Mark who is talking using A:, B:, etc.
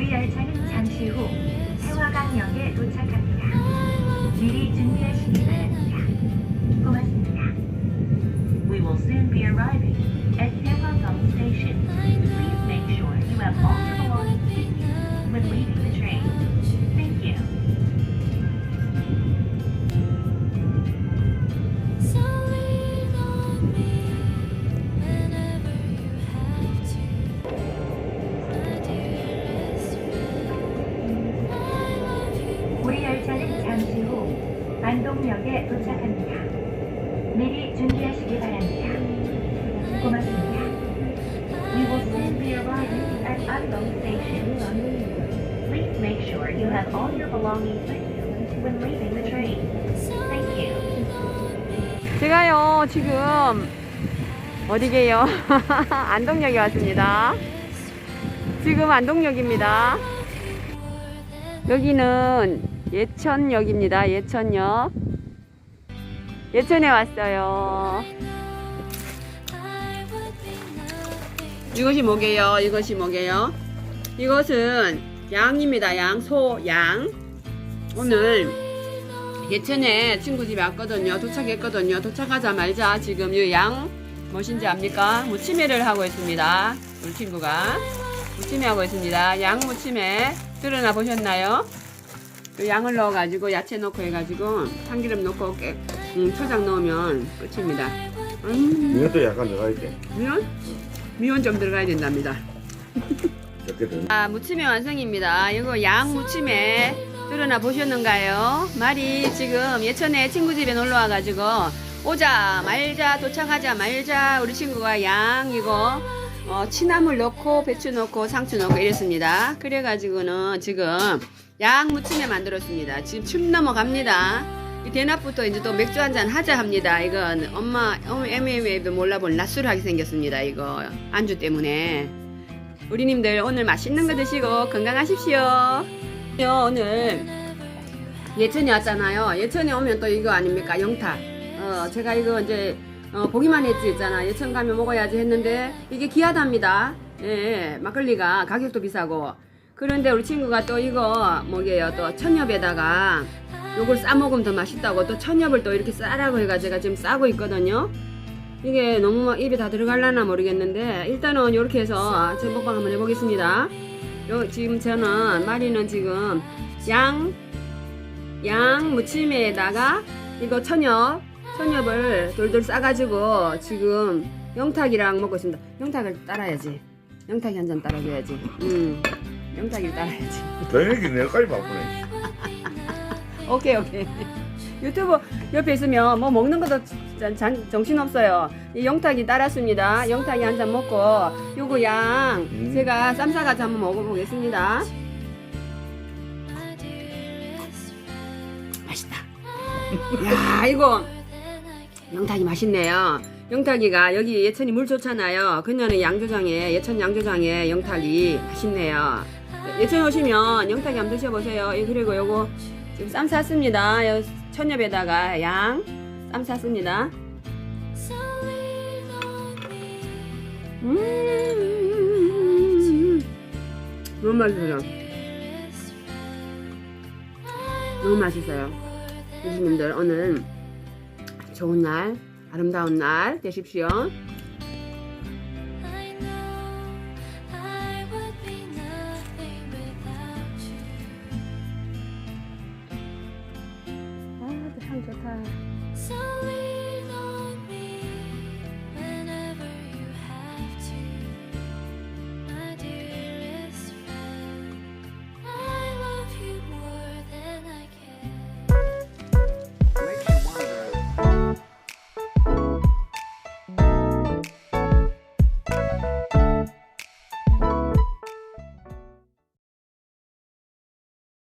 A: 우리 열차는 잠시 후 태화강역에 도착 안동역에 도착합니다. 미리 준비하시기 바랍니다. 고맙습니다. We will soon be arriving at Andong Station. Please make sure you have all your belongings with you when leaving the train. Thank you.
B: 제가요 지금 어디게요? 안동역에 왔습니다. 지금 안동역입니다. 여기는 예천역입니다. 예천역. 예천에 왔어요. 이것이 뭐게요? 이것이 뭐게요? 이것은 양입니다. 양, 소, 양. 오늘 예천에 친구 집에 왔거든요. 도착했거든요. 도착하자마자 지금 이 양 무엇인지 압니까? 무침회를 하고 있습니다. 우리 친구가 무침회 하고 있습니다. 양 무침회 드러나 보셨나요? 그 양을 넣어가지고 야채 넣고 해가지고 참기름 넣고 깨, 음, 초장 넣으면 끝입니다. 음,
C: 이것도 약간 들어가 있대.
B: 미원? 미원 좀 들어가야 된답니다. 아, 무침의 완성입니다. 이거 양 무침에 드러나 보셨는가요? 말이 지금 예천에 친구 집에 놀러 와가지고 오자 말자 도착하자 말자 우리 친구가 양 이거 어, 취나물 넣고 배추 넣고 상추 넣고 이랬습니다. 그래가지고는 지금 양 무침에 만들었습니다. 지금 춤 넘어갑니다. 이 대낮부터 이제 또 맥주 한 잔 하자 합니다. 이건 엄마 애매애매도 몰라볼 낯설하게 생겼습니다. 이거 안주 때문에. 우리님들 오늘 맛있는 거 드시고 건강하십시오. 오늘 예천에 왔잖아요. 예천에 오면 또 이거 아닙니까? 영탁. 어, 제가 이거 이제 어, 보기만 했지 있잖아. 예천 가면 먹어야지 했는데 이게 귀하답니다. 예, 막걸리가 가격도 비싸고. 그런데 우리 친구가 또 이거 뭐게요? 또 천엽에다가 요걸 싸 먹으면 더 맛있다고 또 천엽을 또 이렇게 싸라고 해가 제가 지금 싸고 있거든요. 이게 너무 막 입에 다 들어갈라나 모르겠는데 일단은 이렇게 해서 제 먹방 한번 해보겠습니다. 요 지금 저는 마리는 지금 양, 양 무침에다가 이거 천엽, 천엽을 돌돌 싸가지고 지금 영탁이랑 먹고 있습니다. 영탁을 따라야지. 영탁이 한 잔 따라줘야지. 음, 영탁이를 따라야지.
C: 더 얘기 내가까지 바쁘네.
B: 오케이 오케이 유튜브 옆에 있으면 뭐 먹는 것도 장- 정신없어요 이 영탁이 따랐습니다 영탁이 한 잔 먹고 요거 양
C: 음.
B: 제가 쌈 싸가지고 한번 먹어보겠습니다. 맛있다 야 이거 영탁이 맛있네요 영탁이가 여기 예천이 물 좋잖아요 그녀는 양조장에 예천 양조장에 영탁이 맛있네요 예천 오시면 영탁이 한번 드셔보세요. 예, 그리고 요거 지금 쌈 쌌습니다. 요 천엽에다가 양쌈
D: me.
B: 음. 너무 맛있어요. 너무 맛있어요. 교수님들 오늘 좋은 날 아름다운 날 되십시오 我他。